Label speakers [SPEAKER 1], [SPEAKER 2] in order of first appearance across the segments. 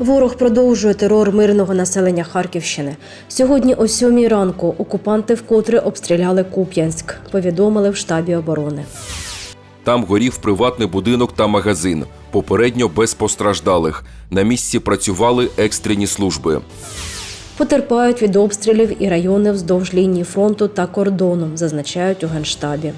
[SPEAKER 1] Ворог продовжує терор мирного населення Харківщини. Сьогодні о сьомій ранку окупанти вкотре обстріляли Куп'янськ, повідомили в штабі оборони.
[SPEAKER 2] Там горів приватний будинок та магазин. Попередньо без постраждалих. На місці працювали екстрені служби.
[SPEAKER 1] Потерпають від обстрілів і райони вздовж лінії фронту та кордону, зазначають у генштабі.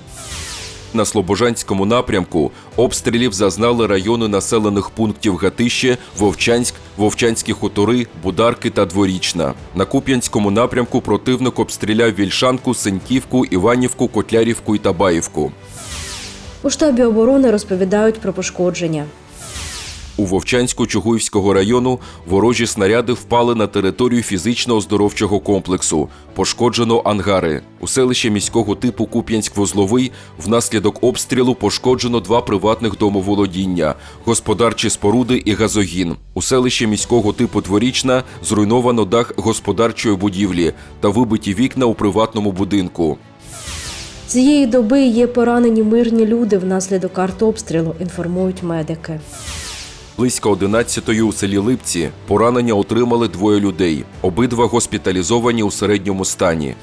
[SPEAKER 2] На Слобожанському напрямку обстрілів зазнали райони населених пунктів Гатище, Вовчанськ, Вовчанські хутори, Бударки та Дворічна. На Куп'янському напрямку противник обстріляв Вільшанку, Сеньківку, Іванівку, Котлярівку і Табаївку.
[SPEAKER 1] У штабі оборони розповідають про пошкодження.
[SPEAKER 2] У Вовчанську Чугуївського району ворожі снаряди впали на територію фізично-оздоровчого комплексу. Пошкоджено ангари. У селищі міського типу Куп'янськ-Вузловий внаслідок обстрілу пошкоджено два приватних домоволодіння, господарчі споруди і газогін. У селищі міського типу Дворічна зруйновано дах господарчої будівлі та вибиті вікна у приватному будинку.
[SPEAKER 1] Цієї доби є поранені мирні люди внаслідок артобстрілу, інформують медики.
[SPEAKER 2] Близько 11-ї у селі Липці поранення отримали двоє людей. Обидва госпіталізовані у середньому стані.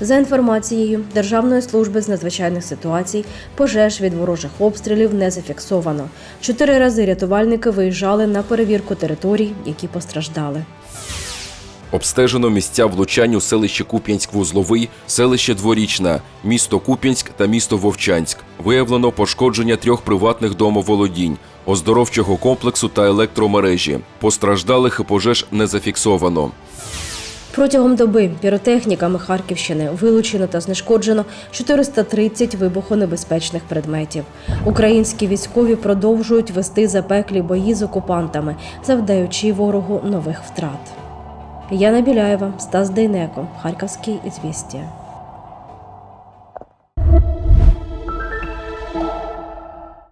[SPEAKER 1] За інформацією Державної служби з надзвичайних ситуацій, пожеж від ворожих обстрілів не зафіксовано. Чотири рази рятувальники виїжджали на перевірку територій, які постраждали.
[SPEAKER 2] Обстежено місця влучань у селищі Куп'янськ-Вузловий, селище Дворічна, місто Куп'янськ та місто Вовчанськ. Виявлено пошкодження трьох приватних домоволодінь, оздоровчого комплексу та електромережі. Постраждалих пожеж не зафіксовано.
[SPEAKER 1] Протягом доби піротехніками Харківщини вилучено та знешкоджено 430 вибухонебезпечних предметів. Українські військові продовжують вести запеклі бої з окупантами, завдаючи ворогу нових втрат. Яна Біляєва, Стас Дейнеко, Харківські ізвістія.